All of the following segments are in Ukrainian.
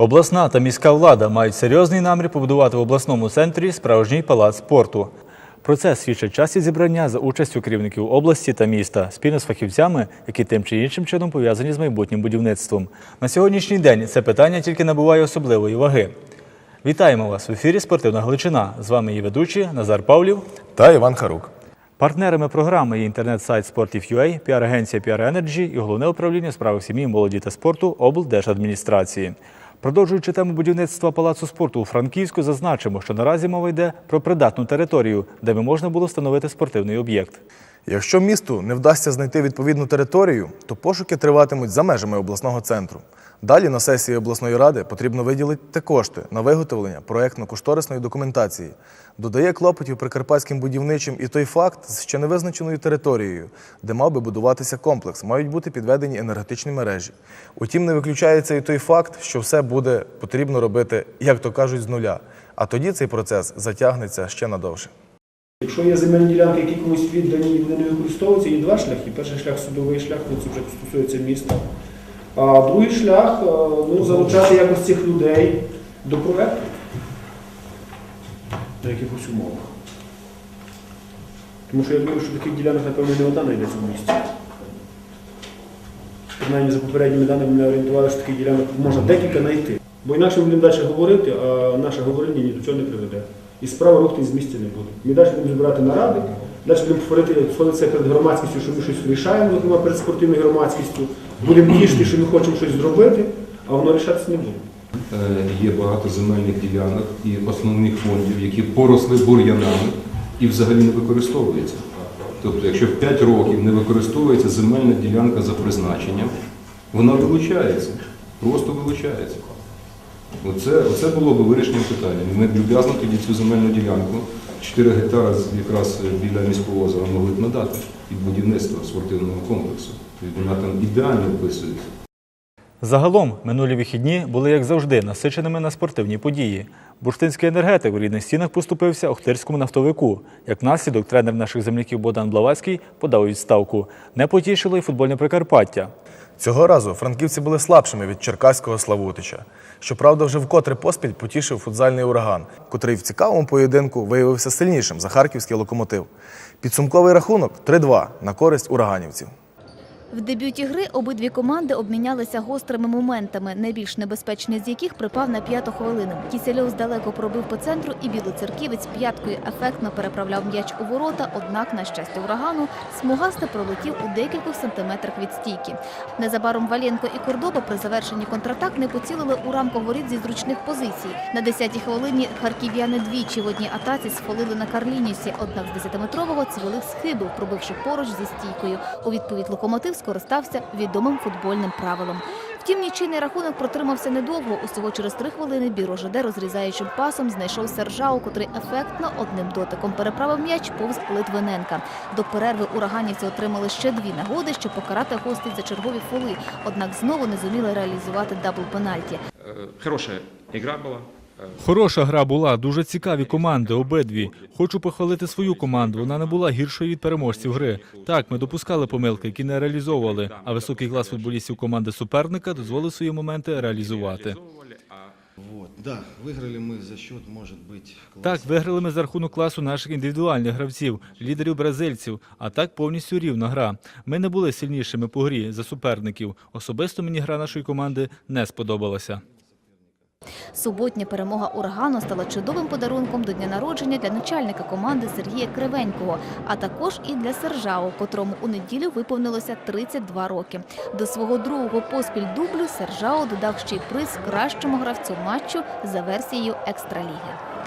Обласна та міська влада мають серйозний намір побудувати в обласному центрі справжній палац спорту. Про це свідчать часі зібрання за участю керівників області та міста спільно з фахівцями, які тим чи іншим чином пов'язані з майбутнім будівництвом. На сьогоднішній день це питання тільки набуває особливої ваги. Вітаємо вас в ефірі Спортивна Галичина. З вами її ведучі Назар Павлів. та Іван Харук. Партнерами програми є інтернет-сайт Спортів.ua, піар-агенція PR Energy і головне управління у справах сім'ї, молоді та спорту облдержадміністрації. Продовжуючи тему будівництва палацу спорту у Франківську, зазначимо, що наразі мова йде про придатну територію, де би можна було встановити спортивний об'єкт. Якщо місту не вдасться знайти відповідну територію, то пошуки триватимуть за межами обласного центру. Далі на сесії обласної ради потрібно виділити кошти на виготовлення проєктно-кошторисної документації. Додає клопотів прикарпатським будівничим і той факт з ще невизначеною територією, де мав би будуватися комплекс, мають бути підведені енергетичні мережі. Утім, не виключається і той факт, що все буде потрібно робити, як то кажуть, з нуля. А тоді цей процес затягнеться ще надовше. Якщо є земельні ділянки, які комусь віддані і вони не використовуються, є два шляхи. Перший шлях судовий шлях, ну, це вже стосується міста. А другий шлях е, ну, залучати якось цих людей до проекту на якихось умовах. Тому що я думаю, що таких ділянок, напевно, не одна знайдеться в місті. Принаймні за попередніми даними мене орієнтували, що таких ділянок можна декілька знайти. Бо інакше ми будемо далі говорити, а наше говорення ні до чого не приведе. І справа рухти з місця не буде. Ми далі будемо збирати наради, далі будемо сходитися перед громадськістю, що ми щось рішаємо, зокрема перед спортивною громадськістю. Будемо тішити, що ми хочемо щось зробити, а воно рішатися не буде. Е, Є багато земельних ділянок і основних фондів, які поросли бур'янами і взагалі не використовуються. Тобто, якщо в 5 років не використовується земельна ділянка за призначенням, вона вилучається, просто вилучається. Оце, оце було б вирішенням питання. Ми б люб'язно тоді цю земельну ділянку, 4 гектари якраз біля міського озера могли б надати під будівництво спортивного комплексу. Вона там ідеально вписується. Загалом минулі вихідні були, як завжди, насиченими на спортивні події. Бурштинський енергетик у рідних стінах поступився Охтирському нафтовику. Як наслідок, тренер наших земляків Богдан Блавацький подав відставку. Не потішило й футбольне Прикарпаття. Цього разу франківці були слабшими від черкаського Славутича. Щоправда, вже вкотре поспіль потішив футзальний ураган, котрий в цікавому поєдинку виявився сильнішим за харківський локомотив. Підсумковий рахунок 3-2 на користь ураганівців. В дебюті гри обидві команди обмінялися гострими моментами, найбільш небезпечний з яких припав на п'яту хвилину. Кісельов здалеку пробив по центру, і білоцерківець п'яткою ефектно переправляв м'яч у ворота. Однак, на щастя, урагану смугасте пролетів у декількох сантиметрах від стійки. Незабаром Валенко і Кордоба при завершенні контратак не поцілили у рамку воріт зі зручних позицій. На 10-й хвилині харків'яни двічі в одній атаці сфолили на Карлінісі, однак з 10-метрового цвілих схибив, пробивши поруч зі стійкою. У відповідь локомотив скористався відомим футбольним правилом. Втім, нічийний рахунок протримався недовго. Усього через три хвилини Біро ЖД розрізаючим пасом знайшов Сержау, котрий ефектно одним дотиком переправив м'яч повз Литвиненка. До перерви ураганівці отримали ще дві нагоди, щоб покарати гостей за чергові фоли. Однак знову не зуміли реалізувати дабл-пенальті. Э, Хорошая игра была. Э, Хороша гра була, дуже цікаві команди, обидві. Хочу похвалити свою команду. Вона не була гіршою від переможців гри. Так, ми допускали помилки, які не реалізовували. А високий клас футболістів команди суперника дозволив свої моменти реалізувати. реализовывали, а Вот, да, выиграли мы за счет, может быть, Так, класса. виграли ми за рахунок класу наших індивідуальних гравців, лідерів бразильців. А так повністю рівна гра. Ми не були сильнішими по грі за суперників. Особисто мені гра нашої команди не сподобалася. Суботня перемога урагану стала чудовим подарунком до дня народження для начальника команди Сергія Кривенького, а також і для Сержао, котрому у неділю виповнилося 32 роки. До свого другого поспіль дублю Сержао додав ще й приз кращому гравцю матчу за версією екстраліги.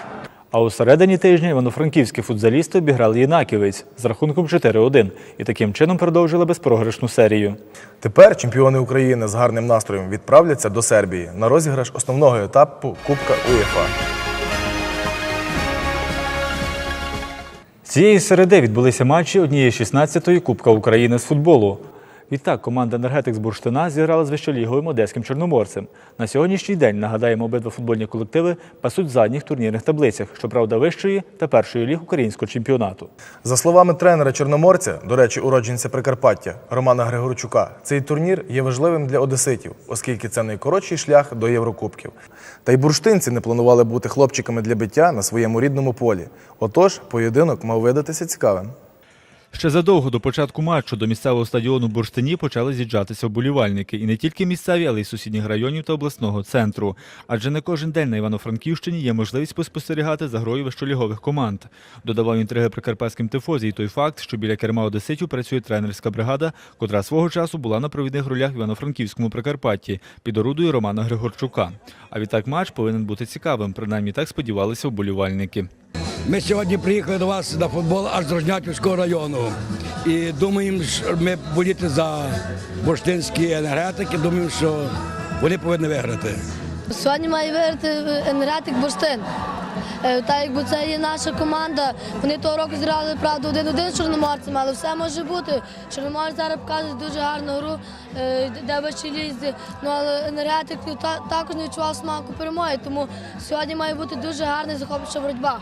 А у середині тижня івано-франківські футзалісти обіграли Єнаківець з рахунком 4-1 і таким чином продовжили безпрограшну серію. Тепер чемпіони України з гарним настроєм відправляться до Сербії на розіграш основного етапу Кубка УЄФА. Цієї середи відбулися матчі однієї 16-ї Кубка України з футболу. Відтак, команда енергетик Бурштина зіграла з вищоліговим одеським чорноморцем. На сьогоднішній день нагадаємо, обидва футбольні колективи пасуть в задніх турнірних таблицях, щоправда, вищої та першої ліг українського чемпіонату. За словами тренера Чорноморця, до речі, уродженця Прикарпаття Романа Григорчука, цей турнір є важливим для одеситів, оскільки це найкоротший шлях до Єврокубків. Та й бурштинці не планували бути хлопчиками для биття на своєму рідному полі. Отож, поєдинок мав видатися цікавим. Ще задовго до початку матчу до місцевого стадіону Бурштині почали з'їжджатися вболівальники. І не тільки місцеві, але й сусідніх районів та обласного центру. Адже не кожен день на Івано-Франківщині є можливість поспостерігати за грою вищолігових команд. Додавав інтриги прикарпатським тифозі і той факт, що біля керма Одеситів працює тренерська бригада, котра свого часу була на провідних ролях в Івано-Франківському Прикарпатті під орудою Романа Григорчука. А відтак матч повинен бути цікавим. Принаймні так сподівалися вболівальники. Ми сьогодні приїхали до вас на футбол аж з Рожнятівського району. І думаємо, що ми боліти за бурштинські енергетики, думаємо, що вони повинні виграти. Сьогодні має виграти енергетик Бурштин. Е, Так якби це є наша команда. Вони того року зіграли правда один-один з чорноморцем, але все може бути. Чорноморець зараз показує дуже гарну гру, е, де вищі лізі. Ну але енергетик також не відчував смаку перемоги. Тому сьогодні має бути дуже гарна захоплююча боротьба.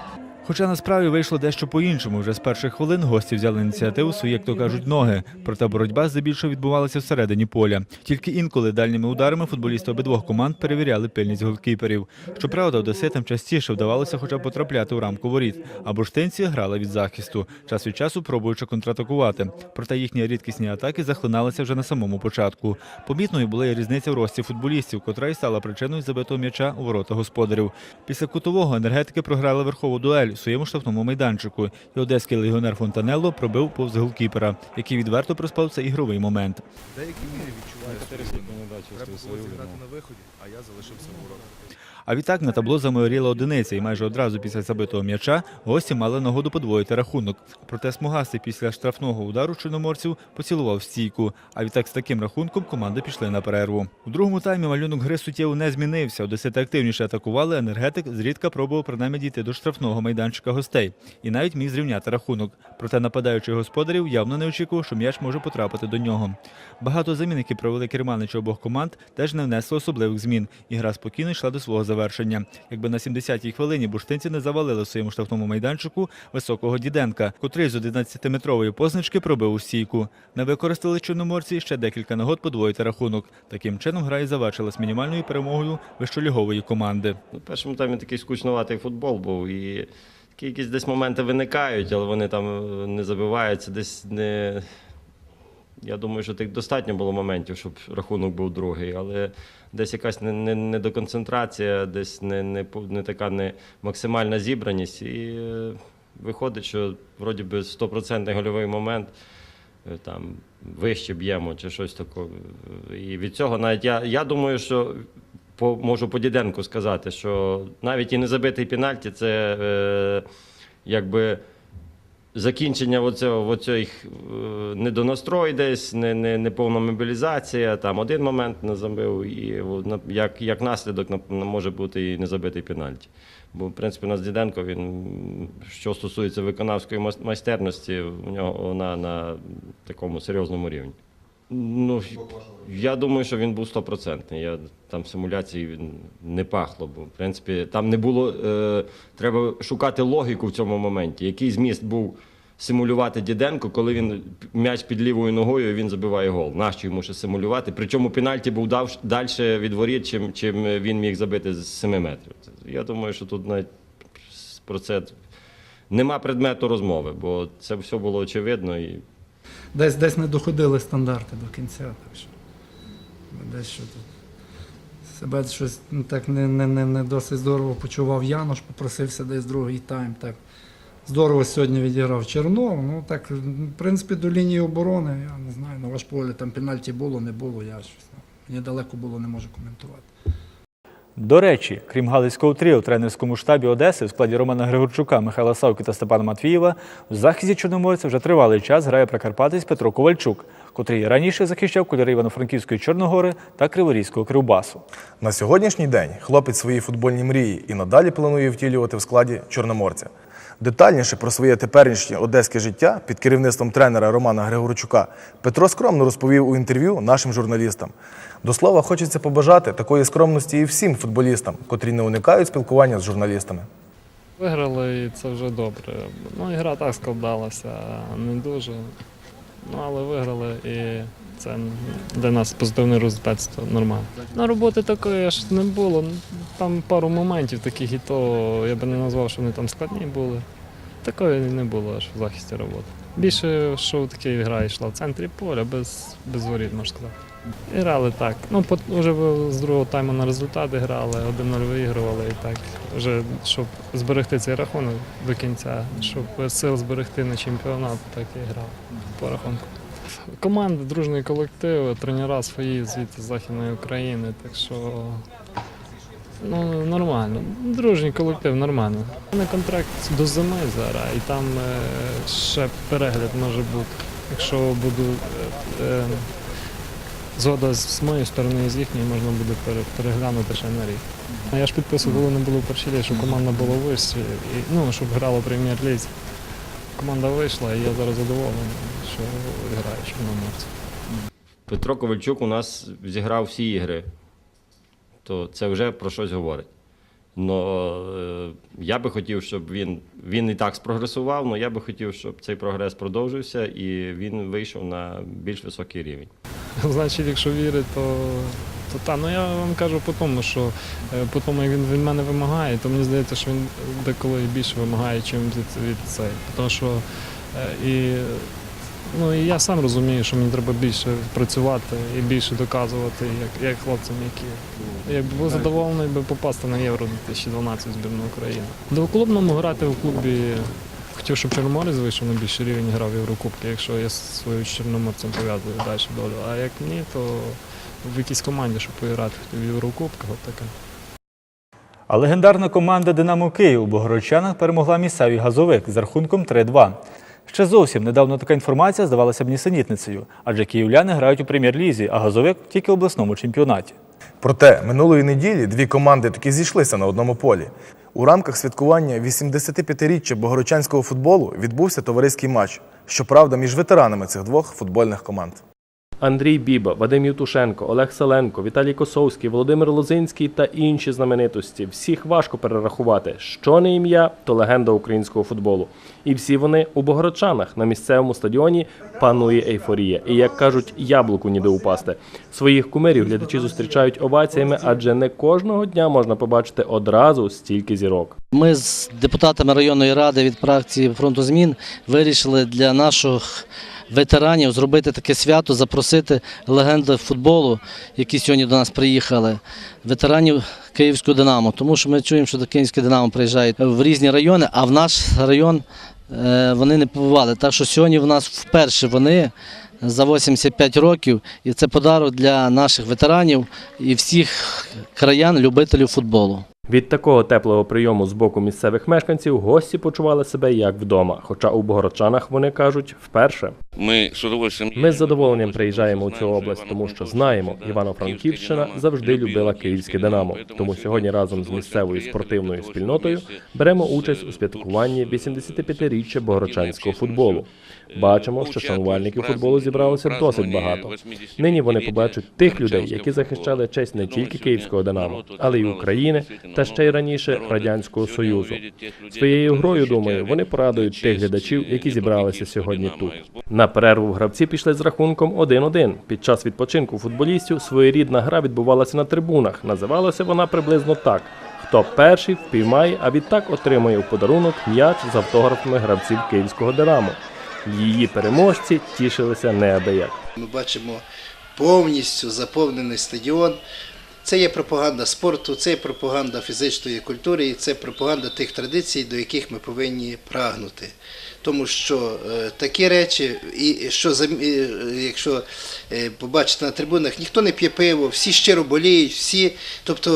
Хоча насправді вийшло дещо по-іншому. Вже з перших хвилин гості взяли ініціативу свої, як то кажуть, ноги. Проте боротьба здебільшого відбувалася всередині поля. Тільки інколи дальніми ударами футболісти обидвох команд перевіряли пильність голкіперів. Щоправда, одеситам частіше вдавалося хоча б потрапляти у рамку воріт, а бурштинці грали від захисту, час від часу пробуючи контратакувати. Проте їхні рідкісні атаки захлиналися вже на самому початку. Помітною була і різниця в рості футболістів, котра й стала причиною забитого м'яча у ворота господарів. Після кутового енергетики програли верхову дуель своєму штрафному майданчику, і одеський легіонер Фонтанелло пробив повз голкіпера, який відверто проспав цей ігровий момент. Деякі мірі відчуваю Треба було зіграти на виході, а я залишився в воротах. А відтак на табло замайоріла одиниця, і майже одразу після забитого м'яча гості мали нагоду подвоїти рахунок. Проте смугастий після штрафного удару чорноморців поцілував стійку. А відтак з таким рахунком команди пішли на перерву. У другому таймі малюнок гри суттєво не змінився. Одесити активніше атакували. Енергетик зрідка пробував принаймні дійти до штрафного майданчика гостей і навіть міг зрівняти рахунок. Проте нападаючий господарів явно не очікував, що м'яч може потрапити до нього. Багато замін, які провели керманичі обох команд, теж не внесли особливих змін, і гра спокійно йшла до свого завершення. Якби на 70-й хвилині бурштинці не завалили в своєму штрафному майданчику високого Діденка, котрий з 11-метрової позначки пробив у стійку. Не використали чорноморці ще декілька нагод подвоїти рахунок. Таким чином гра і завершилась мінімальною перемогою вищолігової команди. Ну, в першому таймі такий скучнуватий футбол був. І якісь десь моменти виникають, але вони там е, не забиваються. Десь не. Я думаю, що тих достатньо було моментів, щоб рахунок був другий, але десь якась не- не- недоконцентрація, десь не, не, не така не максимальна зібраність. І е, виходить, що вроді би 100% гольовий момент е, там вище б'ємо чи щось таке. І від цього навіть я, я думаю, що по, можу по Діденку сказати, що навіть і не забитий пенальті це е, якби закінчення оцього, оцих, е, недонастрой десь, не, не, неповна мобілізація. Там один момент не забив, і як, як наслідок на- на- може бути і не забитий пенальті. Бо, в принципі, у нас Діденко, він, що стосується виконавської майстерності, у нього вона на такому серйозному рівні. Ну, я думаю, що він був стопроцентний. Я там симуляції не пахло, бо в принципі там не було. Е, треба шукати логіку в цьому моменті. Який зміст був симулювати Діденко, коли він м'яч під лівою ногою він забиває гол. Нащо йому ще симулювати? Причому пенальті був дав далі від воріт, чим, чим він міг забити з 7 метрів. Я думаю, що тут навіть про це нема предмету розмови, бо це все було очевидно і десь, десь не доходили стандарти до кінця. Так що десь що тут. Себе щось ну, так не, не, не, не досить здорово почував Янош, попросився десь другий тайм. Так. Здорово сьогодні відіграв Чернов. Ну так, в принципі, до лінії оборони, я не знаю, на ваш полі там пенальті було, не було, я щось. Мені далеко було, не можу коментувати. До речі, крім Галицького тріо в тренерському штабі Одеси в складі Романа Григорчука, Михайла Савки та Степана Матвієва у захисті Чорноморця вже тривалий час грає прикарпатець Петро Ковальчук, котрий раніше захищав кольори Івано-Франківської Чорногори та Криворізького Кривбасу. На сьогоднішній день хлопець свої футбольні мрії і надалі планує втілювати в складі Чорноморця. Детальніше про своє теперішнє одеське життя під керівництвом тренера Романа Григорчука Петро скромно розповів у інтерв'ю нашим журналістам. До слова, хочеться побажати такої скромності і всім футболістам, котрі не уникають спілкування з журналістами. Виграли і це вже добре. Ну, ігра так складалася, не дуже. Ну, але виграли і це для нас позитивний результат, це нормально. На роботи такої ж не було. Там пару моментів таких, і то я би не назвав, що вони там складні були. Такої не було аж в захисті роботи. Більше, що таке гра йшла в центрі поля, без, без воріт, можна сказати. Грали так. Ну, вже з другого тайму на результати грали, 1-0 виігрували і так. Вже щоб зберегти цей рахунок до кінця, щоб сил зберегти на чемпіонат, так і грав по рахунку. Команда, дружний колектив, тренера свої звідти з Західної України, так що ну, нормально. Дружній колектив нормально. У мене контракт до зими зараз, і там е, ще перегляд може бути. Якщо буду е, е, згода з з моєї сторони і з їхньої, можна буде пере- переглянути ще на рік. А Я ж підписував, коли не було в першій лізі, щоб команда була вище, і, ну, щоб грала прем'єр-лізі. Команда вийшла, і я зараз задоволений, що грає Чорноморці. Петро Ковальчук у нас зіграв всі ігри, то це вже про щось говорить. Но е, я би хотів, щоб він, він і так спрогресував, але я би хотів, щоб цей прогрес продовжився і він вийшов на більш високий рівень. Значить, якщо вірить, то, то та. Ну я вам кажу по тому, що е, по тому, як він від мене вимагає, то мені здається, що він деколи більше вимагає, ніж від, від цей. Тому що е, і, ну, і я сам розумію, що мені треба більше працювати і більше доказувати, як, як хлопцям, які. Я був задоволений би попасти на Євро 2012 збірну України. До клубному грати в клубі. Хотів, щоб Чорноморець вийшов на більший рівень грав в Єврокубки, якщо я свою з Чорноморцем пов'язую далі долю. А як ні, то в якійсь команді, щоб поіграти в Єврокубках, от таке. А легендарна команда Динамо Київ у Богородчанах перемогла місцевий газовик з рахунком 3-2. Ще зовсім недавно така інформація здавалася б нісенітницею, адже київляни грають у прем'єр-лізі, а газовик тільки у обласному чемпіонаті. Проте минулої неділі дві команди таки зійшлися на одному полі. У рамках святкування 85-річчя богородчанського футболу відбувся товариський матч, щоправда, між ветеранами цих двох футбольних команд. Андрій Біба, Вадим Ютушенко, Олег Селенко, Віталій Косовський, Володимир Лозинський та інші знаменитості. Всіх важко перерахувати. Що не ім'я, то легенда українського футболу. І всі вони у Богородчанах на місцевому стадіоні панує ейфорія. І як кажуть, яблуку ніде упасти. Своїх кумирів глядачі зустрічають оваціями, адже не кожного дня можна побачити одразу стільки зірок. Ми з депутатами районної ради від фракції фронту змін вирішили для наших ветеранів зробити таке свято, запросити легенди футболу, які сьогодні до нас приїхали, ветеранів Київського Динамо. Тому що ми чуємо, що до Київського Динамо приїжджають в різні райони, а в наш район е, вони не побували. Так що сьогодні в нас вперше вони. За 85 років, і це подарок для наших ветеранів і всіх краян, любителів футболу. Від такого теплого прийому з боку місцевих мешканців гості почували себе як вдома. Хоча у Богородчанах вони кажуть вперше. Ми з задоволенням приїжджаємо у цю область, тому що знаємо, Івано-Франківщина завжди любила київське Динамо. Тому сьогодні разом з місцевою спортивною спільнотою беремо участь у святкуванні 85-річчя богородчанського футболу. Бачимо, що шанувальників футболу зібралося досить багато. Нині вони побачать тих людей, які захищали честь не тільки київського Динамо, але й України та ще й раніше радянського союзу. Своєю грою, думаю, вони порадують тих глядачів, які зібралися сьогодні тут. На перерву гравці пішли з рахунком 1-1. Під час відпочинку футболістів своєрідна гра відбувалася на трибунах. Називалася вона приблизно так. Хто перший впіймає, а відтак отримує у подарунок м'яч з автографами гравців київського Динамо. Її переможці тішилися неабияк. Ми бачимо повністю заповнений стадіон. Це є пропаганда спорту, це є пропаганда фізичної культури, і це пропаганда тих традицій, до яких ми повинні прагнути. Тому що е, такі речі, і що і, е, якщо е, побачите на трибунах, ніхто не п'є пиво, всі щиро боліють, всі. Тобто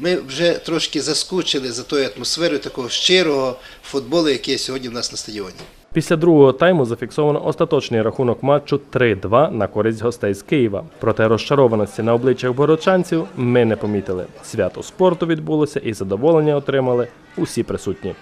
ми вже трошки заскучили за тою атмосферою такого щирого футболу, який сьогодні в нас на стадіоні. Після другого тайму зафіксовано остаточний рахунок матчу 3-2 на користь гостей з Києва. Проте розчарованості на обличчях борочанців ми не помітили. Свято спорту відбулося і задоволення отримали усі присутні.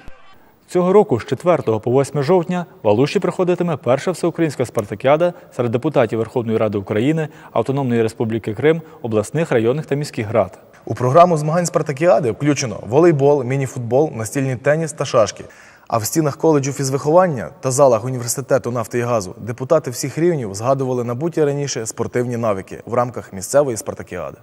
Цього року з 4 по 8 жовтня в Алуші проходитиме перша всеукраїнська спартакіада серед депутатів Верховної Ради України, Автономної Республіки Крим, обласних, районних та міських рад. У програму змагань Спартакіади включено волейбол, мініфутбол, настільний теніс та шашки. А в стінах коледжу фізвиховання та залах університету нафти і газу депутати всіх рівнів згадували набуті раніше спортивні навики в рамках місцевої спартакіади.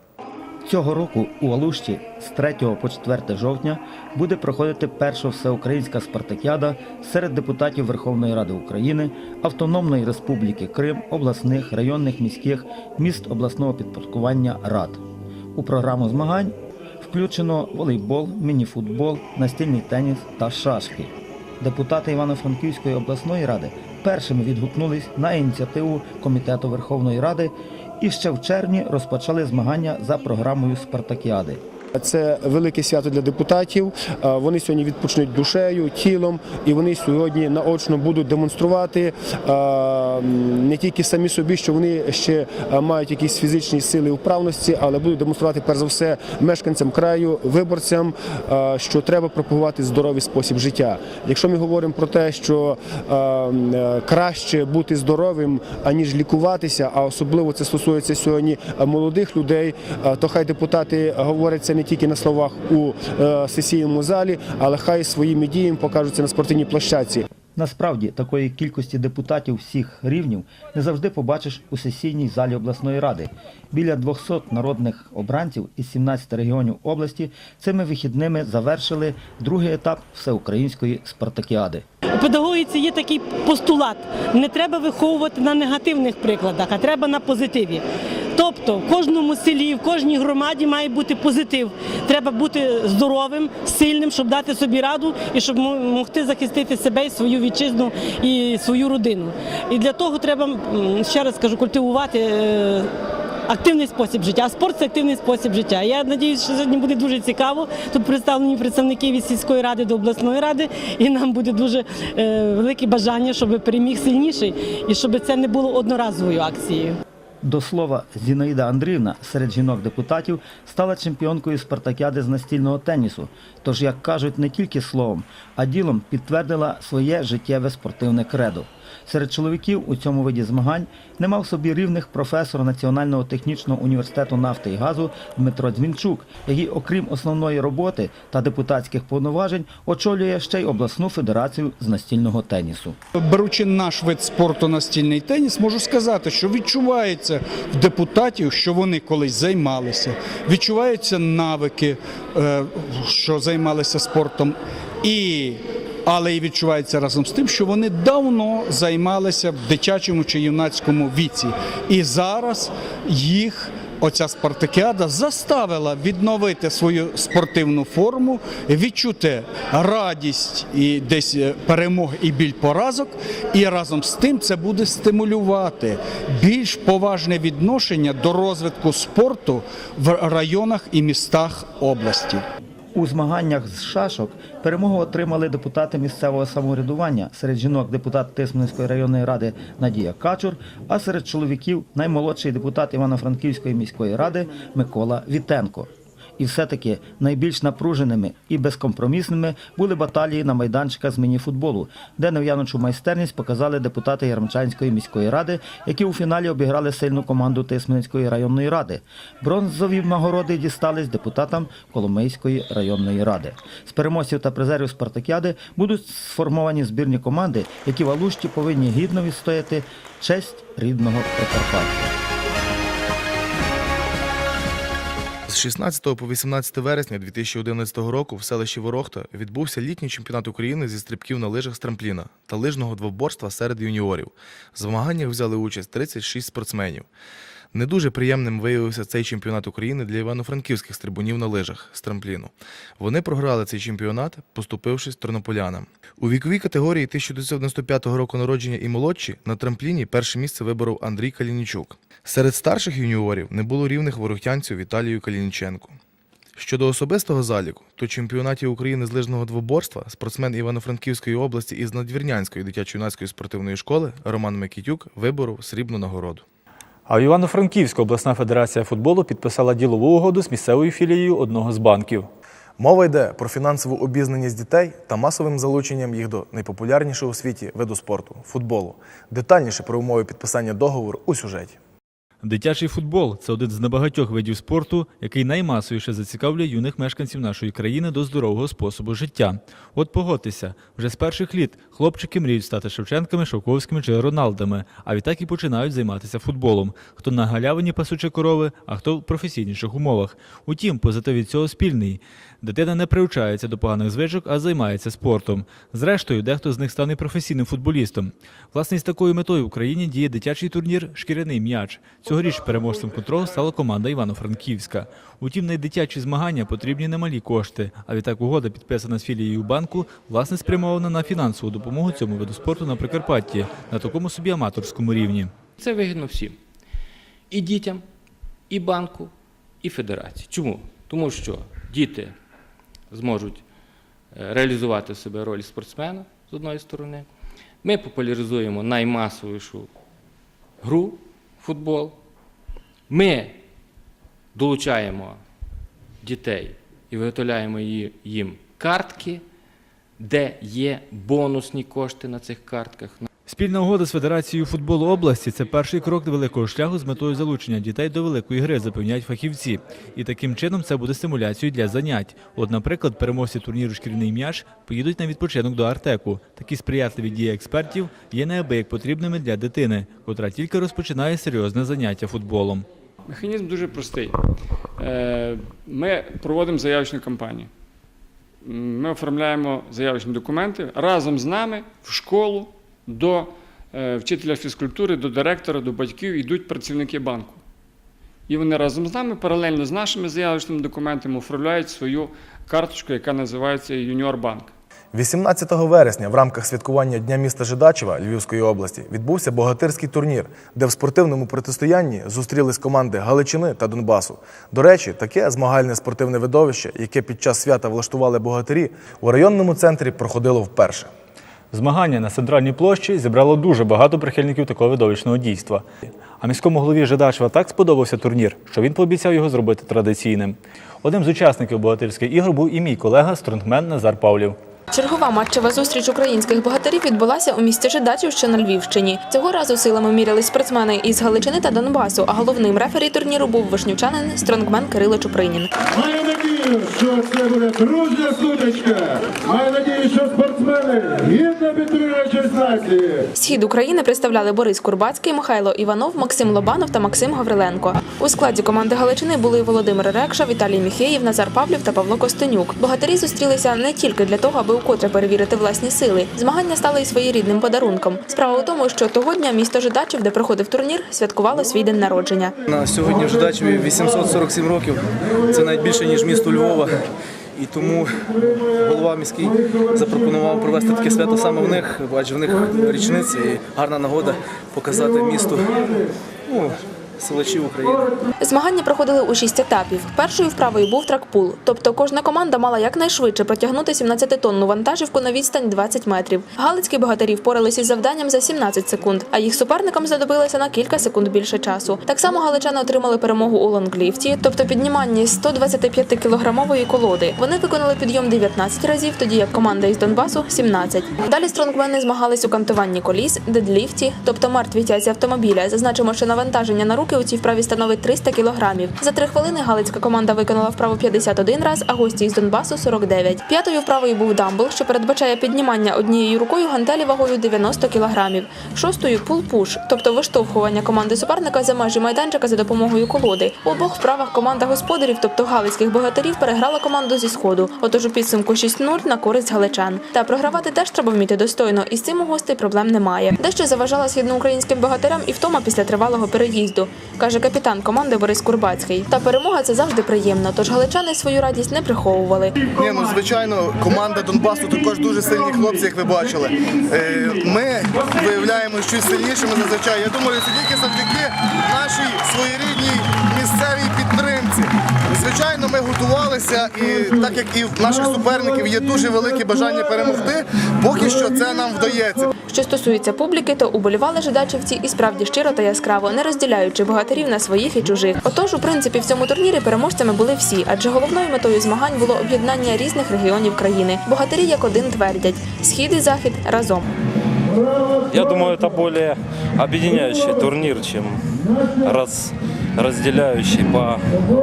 Цього року у Алушті з 3 по 4 жовтня буде проходити перша всеукраїнська спартакіада серед депутатів Верховної Ради України, Автономної Республіки Крим, обласних, районних, міських, міст обласного підпорядкування рад. У програму змагань включено волейбол, мініфутбол, настільний теніс та шашки. Депутати Івано-Франківської обласної ради першими відгукнулись на ініціативу Комітету Верховної Ради і ще в червні розпочали змагання за програмою Спартакіади. Це велике свято для депутатів. Вони сьогодні відпочнуть душею, тілом, і вони сьогодні наочно будуть демонструвати не тільки самі собі, що вони ще мають якісь фізичні сили і вправності, але будуть демонструвати перш за все мешканцям краю, виборцям, що треба пропагувати здоровий спосіб життя. Якщо ми говоримо про те, що е, краще бути здоровим аніж лікуватися, а особливо це стосується сьогодні молодих людей, то хай депутати говорять це не тільки на словах у е, сесійному залі, але хай своїми діями покажуть це на спортивній площадці. Насправді такої кількості депутатів всіх рівнів не завжди побачиш у сесійній залі обласної ради. Біля 200 народних обранців із 17 регіонів області цими вихідними завершили другий етап всеукраїнської спартакіади. У педагогіці є такий постулат: не треба виховувати на негативних прикладах, а треба на позитиві. Тобто в кожному селі, в кожній громаді має бути позитив. Треба бути здоровим, сильним, щоб дати собі раду і щоб могти захистити себе і свою вітчизну і свою родину. І для того треба, ще раз кажу, культивувати. е, Активний спосіб життя, а спорт це активний спосіб життя. Я сподіваюся, що сьогодні буде дуже цікаво. Тут представлені представники від сільської ради до обласної ради, і нам буде дуже е, велике бажання, щоб переміг сильніший і щоб це не було одноразовою акцією. До слова, Зінаїда Андріївна серед жінок-депутатів стала чемпіонкою спартакіади з настільного тенісу. Тож, як кажуть, не тільки словом, а ділом підтвердила своє життєве спортивне кредо. Серед чоловіків у цьому виді змагань не мав собі рівних професор Національного технічного університету нафти і газу Дмитро Дзвінчук, який, окрім основної роботи та депутатських повноважень, очолює ще й обласну федерацію з настільного тенісу. Беручи наш вид спорту настільний теніс, можу сказати, що відчувається в депутатів, що вони колись займалися, відчуваються навики, е, що займалися спортом, і але і відчувається разом з тим, що вони давно займалися в дитячому чи юнацькому віці. І зараз їх оця спартакіада заставила відновити свою спортивну форму, відчути радість і десь е, перемог і біль поразок. І разом з тим це буде стимулювати більш поважне відношення до розвитку спорту в районах і містах області. У змаганнях з шашок перемогу отримали депутати місцевого самоврядування. Серед жінок депутат Тисменської районної ради Надія Качур, а серед чоловіків наймолодший депутат Івано-Франківської міської ради Микола Вітенко. І все-таки найбільш напруженими і безкомпромісними були баталії на майданчиках з мініфутболу, де нев'яночу майстерність показали депутати Ярмчанської міської ради, які у фіналі обіграли сильну команду Тисменської районної ради. Бронзові нагороди дістались депутатам Коломийської районної ради. З переможців та призерів спартакіади будуть сформовані збірні команди, які в Алушті повинні гідно відстояти честь рідного Прикарпаття. З 16 по 18 вересня 2011 року в селищі Ворохта відбувся літній чемпіонат України зі стрибків на лижах з трампліна та лижного двоборства серед юніорів. В змаганнях взяли участь 36 спортсменів. Не дуже приємним виявився цей чемпіонат України для івано-франківських стрибунів на лижах з трампліну. Вони програли цей чемпіонат, поступившись тернополянам. У віковій категорії 1995 року народження і молодші на трампліні перше місце виборов Андрій Калінічук. Серед старших юніорів не було рівних ворохтянців Віталію Калініченку. Щодо особистого заліку, то в чемпіонаті України з лижного двоборства спортсмен Івано-Франківської області із Надвірнянської дитячо-юнацької спортивної школи Роман Микітюк виборов срібну нагороду. А в Івано-Франківську обласна федерація футболу підписала ділову угоду з місцевою філією одного з банків. Мова йде про фінансову обізнаність дітей та масовим залученням їх до найпопулярнішого у світі виду спорту футболу. Детальніше про умови підписання договору у сюжеті. Дитячий футбол це один з небагатьох видів спорту, який наймасовіше зацікавлює юних мешканців нашої країни до здорового способу життя. От погодьтеся, вже з перших літ хлопчики мріють стати Шевченками, Шовковськими чи Роналдами, а відтак і починають займатися футболом. Хто на галявині пасучи корови, а хто в професійніших умовах. Утім, позитив від цього спільний. Дитина не приучається до поганих звичок, а займається спортом. Зрештою, дехто з них стане професійним футболістом. Власне, з такою метою в Україні діє дитячий турнір Шкіряний м'яч. Цьогоріч переможцем контролю стала команда Івано-Франківська. Утім, на дитячі змагання потрібні немалі кошти. А відтак угода, підписана з філією банку, власне спрямована на фінансову допомогу цьому виду спорту на Прикарпатті на такому собі аматорському рівні. Це вигідно всім. І дітям, і банку, і федерації. Чому? Тому що діти зможуть е, реалізувати себе роль спортсмена з одної сторони. Ми популяризуємо наймасовішу гру футбол. Ми долучаємо дітей і виготовляємо їм картки, де є бонусні кошти на цих картках. Спільна угода з Федерацією футболу області це перший крок до великого шляху з метою залучення дітей до великої гри, запевняють фахівці. І таким чином це буде стимуляцією для занять. От, наприклад, переможці турніру Шкільний м'яч поїдуть на відпочинок до Артеку. Такі сприятливі дії експертів є неабияк потрібними для дитини, котра тільки розпочинає серйозне заняття футболом. Механізм дуже простий. Е, Ми проводимо заявочну кампанію. Ми оформляємо заявочні документи разом з нами в школу до е, вчителя фізкультури, до директора, до батьків йдуть працівники банку. І вони разом з нами, паралельно з нашими заявочними документами, оформляють свою карточку, яка називається Юніор Банк. 18 вересня в рамках святкування Дня міста Жидачева Львівської області відбувся богатирський турнір, де в спортивному протистоянні зустрілись команди Галичини та Донбасу. До речі, таке змагальне спортивне видовище, яке під час свята влаштували богатирі, у районному центрі проходило вперше. Змагання на центральній площі зібрало дуже багато прихильників такого видовищного дійства. А міському голові Жидачева так сподобався турнір, що він пообіцяв його зробити традиційним. Одним з учасників богатирських ігор був і мій колега стронгмен Назар Павлів. Чергова матчева зустріч українських богатирів відбулася у місті Жидачів, що на Львівщині. Цього разу силами мірялись спортсмени із Галичини та Донбасу, а головним рефері турніру був вишнівчанин стронгмен Кирило Чупринін. Маю надію, що це буде дружня сутичка. Маю надію, що спортсмени гідно підтримують нації. Схід України представляли Борис Курбацький, Михайло Іванов, Максим Лобанов та Максим Гавриленко. У складі команди Галичини були Володимир Рекша, Віталій Міхеєв, Назар Павлів та Павло Костенюк. Богатирі зустрілися не тільки для того, аби укотре перевірити власні сили. Змагання стали і своєрідним подарунком. Справа у тому, що того дня місто Жидачів, де проходив турнір, святкувало свій день народження. На сьогодні в Жидачеві 847 років. Це навіть більше, ніж місто Львова. І тому голова міський запропонував провести таке свято саме в них, адже в них річниця і гарна нагода показати місту ну, селачів України. Змагання проходили у шість етапів. Першою вправою був тракпул, тобто кожна команда мала якнайшвидше протягнути 17-тонну вантажівку на відстань 20 метрів. Галицькі богатирі впоралися із завданням за 17 секунд, а їх суперникам знадобилося на кілька секунд більше часу. Так само галичани отримали перемогу у лонгліфті, тобто підніманні 125-кілограмової колоди. Вони виконали підйом 19 разів, тоді як команда із Донбасу 17. Далі стронгмени змагались у кантуванні коліс, дедліфті, тобто мертвій тязі автомобіля. Зазначимо, що навантаження на руки у цій вправі становить 300 кілограмів. За три хвилини галицька команда виконала вправу 51 раз, а гості із Донбасу 49. П'ятою вправою був дамбл, що передбачає піднімання однією рукою гантелі вагою 90 кілограмів. Шостою пул-пуш, тобто виштовхування команди суперника за межі майданчика за допомогою колоди. У обох вправах команда господарів, тобто галицьких богатирів, переграла команду зі сходу. Отож у підсумку 6-0 на користь галичан. Та програвати теж треба вміти достойно, і з цим у гостей проблем немає. Дещо заважала східноукраїнським богатирям і втома після тривалого переїзду, каже капітан команди Борис Курбацький. Та перемога це завжди приємно, тож галичани свою радість не приховували. Ні, ну звичайно, команда Донбасу також дуже сильні хлопці, як ви бачили. Е, Ми виявляємо щось сильнішими зазвичай. Я думаю, це тільки завдяки нашій своєрідній місцевій підтримці. Звичайно, ми готувалися, і так як і в наших суперників є дуже велике бажання перемогти, поки що це нам вдається. Що стосується публіки, то уболівали жидачівці і справді щиро та яскраво, не розділяючи богатирів на своїх і чужих. Отож, у принципі, в цьому турнірі переможцями були всі, адже головною метою змагань було об'єднання різних регіонів країни. Богатирі як один твердять: схід і захід разом. Я думаю, это более объединяющий турнир, чем раз, разделяющий по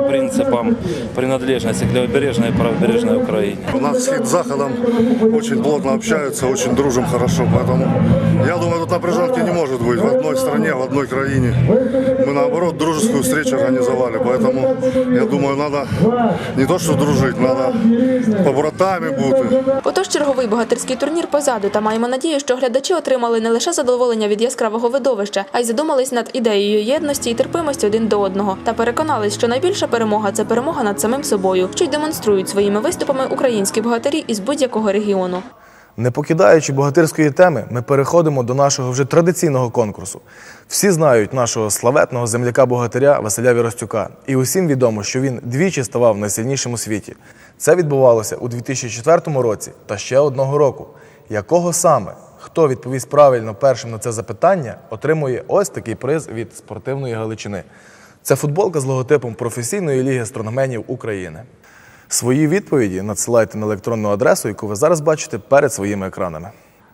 принципам принадлежности к левобережной и правобережной Украине. У нас с Заходом очень плотно общаются, очень дружим хорошо, поэтому я думаю, тут напряженки не в одной краине. Мы наоборот дружескую встречу организовали, поэтому я думаю, надо не то что дружить, надо побратами бути. Отож, черговий богатирський турнір позаду, та маємо надію, що глядачі отримали не лише задоволення від яскравого видовища, а й задумались над ідеєю єдності і терпимості один до одного, та переконались, що найбільша перемога це перемога над самим собою, що й демонструють своїми виступами українські богатирі із будь-якого регіону. Не покидаючи богатирської теми, ми переходимо до нашого вже традиційного конкурсу. Всі знають нашого славетного земляка-богатиря Василя Віростюка. І усім відомо, що він двічі ставав найсильнішим у світі. Це відбувалося у 2004 році та ще одного року. Якого саме? Хто відповість правильно першим на це запитання, отримує ось такий приз від спортивної Галичини. Це футболка з логотипом професійної ліги астрономенів України. Свої відповіді надсилайте на електронну адресу, яку ви зараз бачите перед своїми екранами.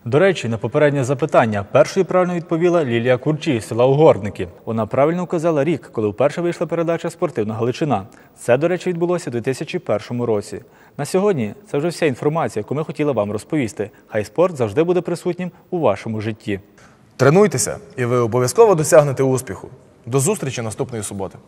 До речі, на попереднє запитання першою правильно відповіла Лілія Курчі з села Угорники. Вона правильно указала рік, коли вперше вийшла передача Спортивна Галичина. Це, до речі, відбулося у 2001 році. На сьогодні це вже вся інформація, яку ми хотіли вам розповісти. Хай спорт завжди буде присутнім у вашому житті. Тренуйтеся, і ви обов'язково досягнете успіху. До зустрічі наступної суботи.